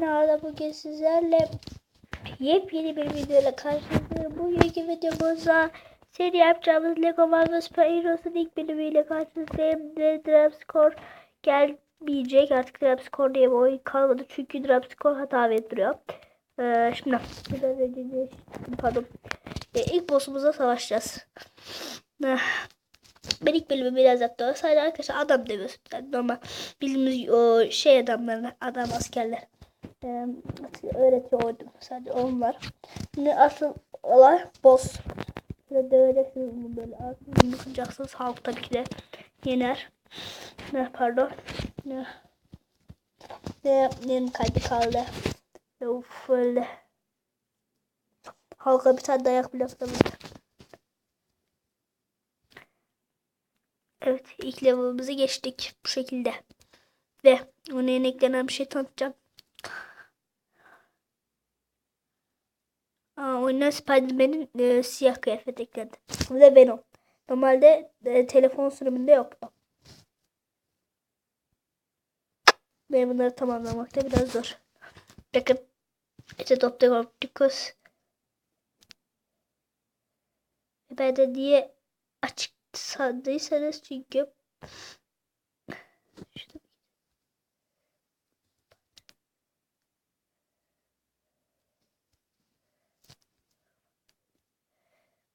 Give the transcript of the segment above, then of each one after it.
Ben Arda bugün sizlerle yepyeni bir videoyla karşınızdayım. Bugünkü videomuzda seri yapacağımız Lego Marvel Super Heroes'un ilk bölümüyle karşınızdayım. Ve Dramscore gelmeyecek. Artık Dramscore diye bir oyun kalmadı. Çünkü Dramscore hata veriyor. Ee, şimdi biraz önce de- pardon. Ee, ilk boss'umuza savaşacağız. Ben ilk bölümü biraz yaptım. Sadece arkadaşlar adam demiyorsun. Normal bildiğimiz o şey adamlarına adam askerler. Ee, öğretiyor ordum. Sadece onlar. Şimdi asıl olay boss. Böyle döveceksiniz bunu böyle. Ağzını yıkacaksınız. Halk tabii ki de yener. Ne pardon. Ne. Ne, ne kaydı kaldı. Uf öyle. Halka bir tane dayak bile atamadı. Evet ilk level'ımızı geçtik bu şekilde. Ve ona yeni eklenen bir şey tanıtacağım. Aa, oyuna Spider-Man'in e, siyah kıyafet eklendi. Bu da Venom. Normalde e, telefon sürümünde yoktu. Ve bunları tamamlamakta biraz zor. Bakın. İşte Doctor Opticus. Ben de diye açık sandıysanız çünkü Şurada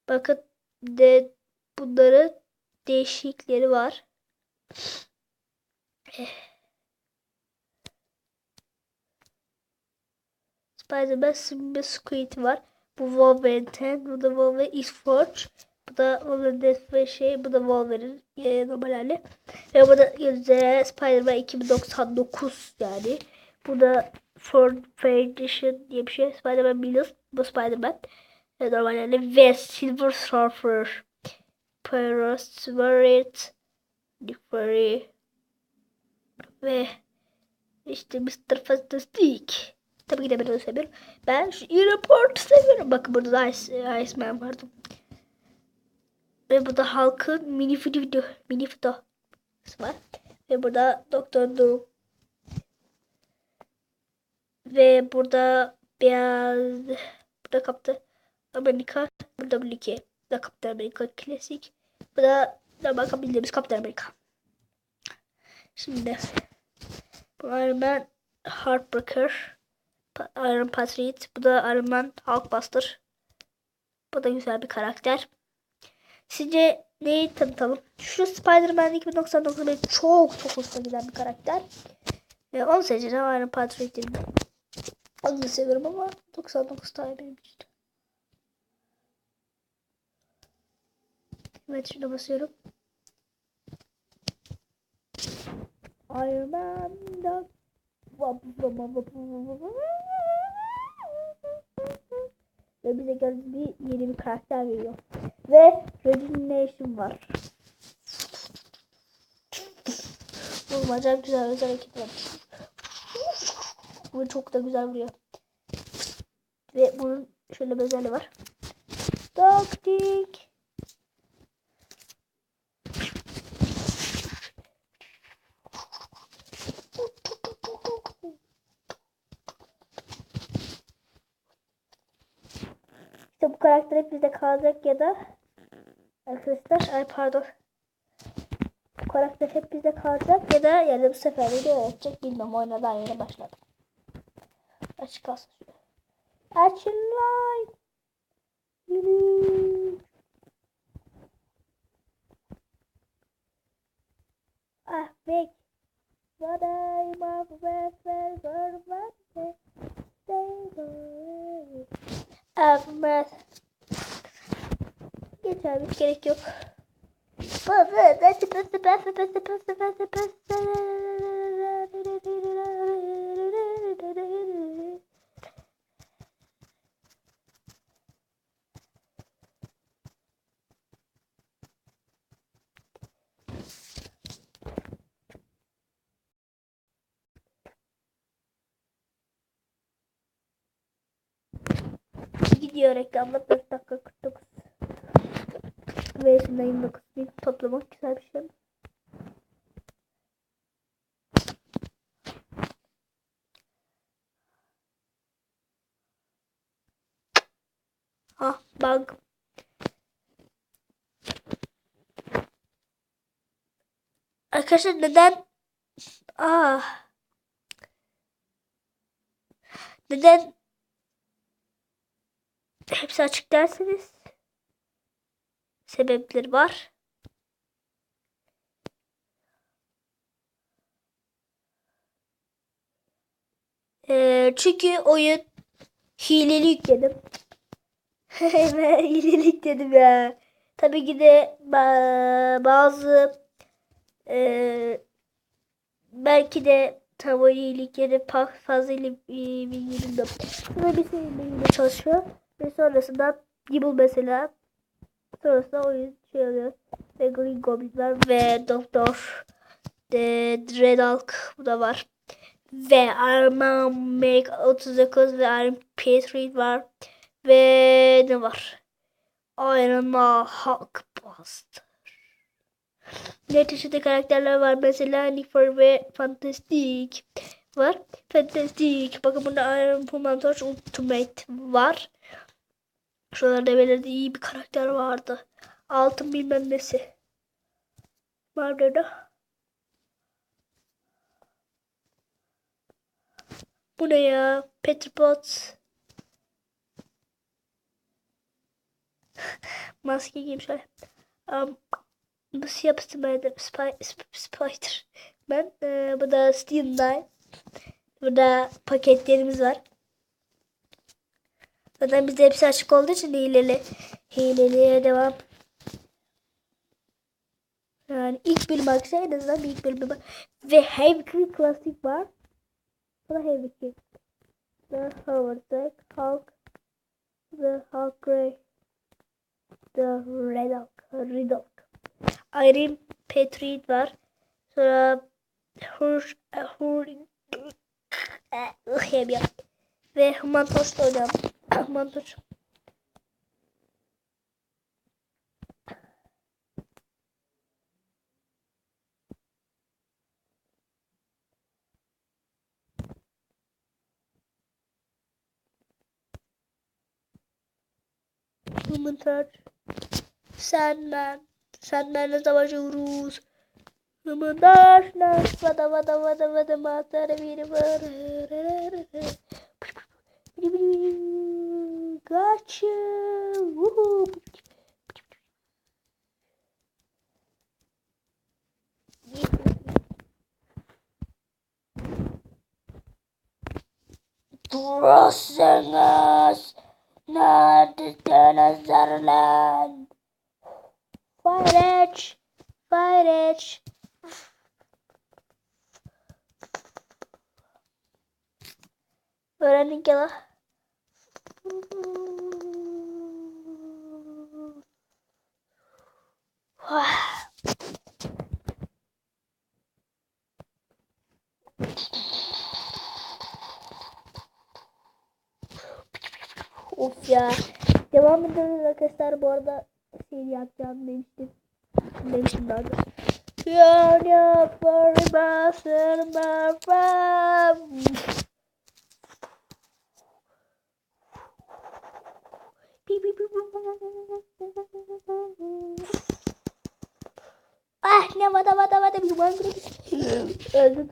Bakın de bunların değişikleri var. Eh. Spider-Man Simba Squid var. Bu Wolverine 10. Bu da Wolverine X-Force. Bu da Wolverine Death ve şey. Bu da Wolverine e, normal hali. Ve bu da yüzde Spider-Man 2099 yani. Bu da Ford Edition diye bir şey. Spider-Man Miles. Bu Spider-Man. E, normal hali. Ve Silver Surfer. Pyro Spirit. Nick. Ve işte Mr. Fantastic. Tabii ki de ben onu seviyorum. Ben şu Aeroport seviyorum. Bakın burada da Ice, Iceman vardı. Ve burada halkın mini video, mini foto var. Ve burada Doktor Doom. Ve burada beyaz burada kaptı Amerika. Burada Blike. Burada Kaptan Amerika klasik. Bu da normal bildiğimiz Kaptan Amerika. Şimdi bu Iron Man Heartbreaker. Iron Patriot. Bu da Iron Man Hulkbuster. Bu da güzel bir karakter. Sizce neyi tanıtalım? Şu Spider-Man 2099 benim çok çok hoşuma giden bir karakter. Ve onu seçeceğim Iron Patriot dedim. Onu da seviyorum ama 99 tane benim için. Evet şuna basıyorum. Iron Man da ve bize gördüğünüz bir yeni bir karakter veriyor. Ve Rejuvenation var. Bu acayip güzel özel hareket var. Bu çok da güzel vuruyor. Ve bunun şöyle bir özelliği var. Taktik. İşte bu karakter hep bizde kalacak ya da arkadaşlar ay pardon bu karakter hep bizde kalacak ya da yani bu sefer de öğretecek bilmem oynadan yeni başladım. Açık kalsın şöyle. Bası bası. Gidiyor reklamda 4 dakika 49 ve yaşında 29 bin toplamak güzel bir şey. Ah bug. Arkadaşlar neden ah neden hepsi açık derseniz sebepleri var. Ee, çünkü oyun hileli yükledim. Hileli yükledim ya. Tabii ki de ba- bazı e, belki de oyun iyilikleri fazla ile bilgilim yok. Sonra bir seninle çalışıyor. Ve sonrasında Gibble mesela sonrasında oyun şey oluyor. Ve Green Goblin var ve Doktor de Dreadalk bu da var. Ve Iron Make 39 ve Iron Patriot var. Ve ne var? Iron Man Hulkbuster. Ne çeşitli karakterler var. Mesela Nifer ve Fantastic var. Fantastic. Bakın burada Iron Woman Torch Ultimate var. Şuralarda belirli iyi bir karakter vardı. Altın bilmem nesi. Var burada. Bu ne ya? Petripot. Maske giyeyim şöyle. Um, bu siyah Spider. Spider. Ben e, bu da Steel Knight. Burada paketlerimiz var. Zaten bizde hepsi açık olduğu için hileli. Hileliye devam. Yani ilk bölüm arkadaşlar en azından bir ilk bölümü var. Ve Creek Classic var. Bu da Creek. The Howard Hulk. The Hulk Grey. The Red Hulk. Red Hulk. Iron Patriot var. Sonra Hur Hur Hur ve Human Torch da Torch. Human Torch. Sandman. Sandman'le savaşıyoruz. Human Torch. Vada vada vada vada matara biri var. gotcha. Woohoo. Crossing us, not the Netherlands. Fight edge, fight edge. Öğrendin ki la. Of ya. Devam ediyoruz arkadaşlar. Bu arada seri yapacağım demiştim. Demiştim daha doğrusu. Yan yaparmasın babam. Ah ne vada vada vada bir yuvan Öldüm.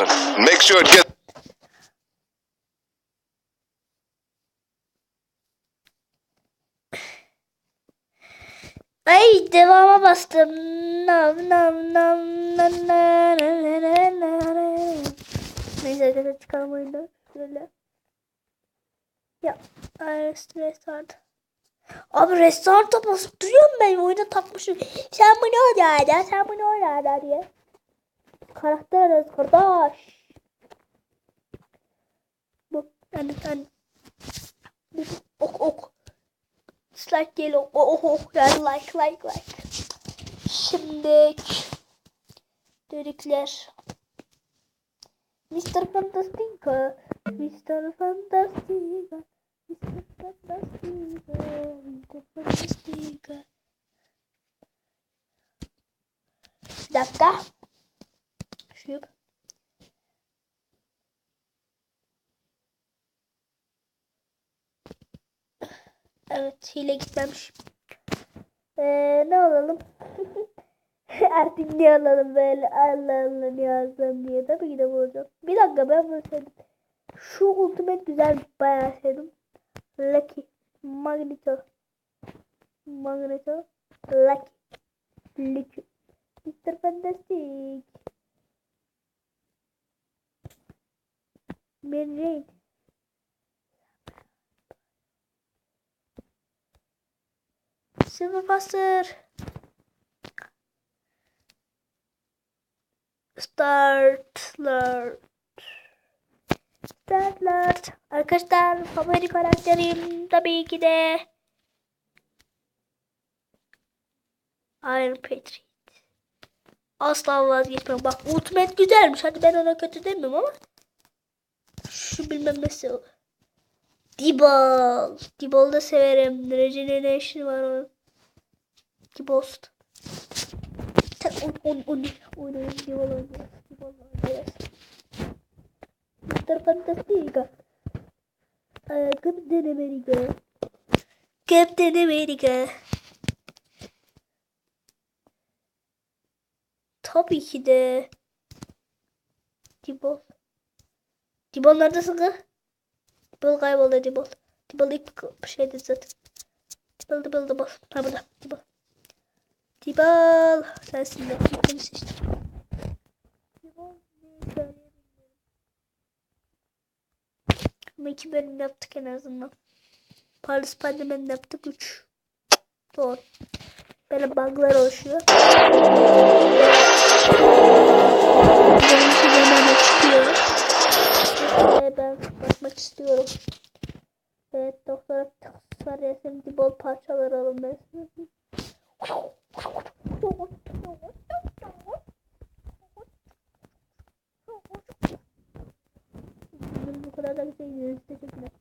And Make sure it gets. Ay devama bastım. Nam nam nam nam nam nam nam. Neyse arkadaşlar çıkalım oyundan. Şöyle. Ya. Vardı. Abi restart'a basıp duruyorum ben oyuna takmışım. Sen bunu oynadın, sen bunu oynadın diye. Karakter arası kardeş. Bu yani. Bu ok ok. Dislike değil ok ok ok yani like like like. Şimdi dedikler. Mr. Fantastica, Mr. Fantastica, Mr. Fantastica, Mr. Fantastica. Bir dakika. Şup. Evet, hile gitmemiş. Ee, ne alalım? Artık ne alalım böyle Allah Allah ne yazdım diye tabii ki de bulacağım. Bir dakika ben bunu sevdim. Şu ultimate güzel bayağı sevdim. Lucky. Magneto. Magneto. Lucky. Lucky. Mr. Fantastic. Mary Jane. Silver Buster. Startler. Startler. Arkadaşlar favori karakterim tabii ki de Iron Patriot. Asla vazgeçmem. Bak Ultimate güzelmiş. Hadi ben ona kötü demiyorum ama şu bilmem o. Dibal. Dibal'ı da severim. Regeneration var onun. Dibost. Sen on on on oynayın Dibal oynayın. Dibal oynayın. Mr. Fantastica. Ee, Captain America. Captain America. Tabii ki de. Dibal. Dibal neredesin kız? Dibal kayboldu Dibal. Dibal ilk şeydi zaten. Dibal Dibal Dibal. Ha burada. Dibal. Dibal. Sensin de. Seni seçtim. Söyleyebilirim. Ama iki bölüm yaptık en azından. Paris Spiderman yaptık. Üç. Doğru. Böyle bug'lar oluşuyor. Benimki de hemen çıkıyor. Ee, ben bakmak istiyorum. Evet doktora tıksar resim dibol parçalar alın ben. Bu kadar da güzel Teşekkürler.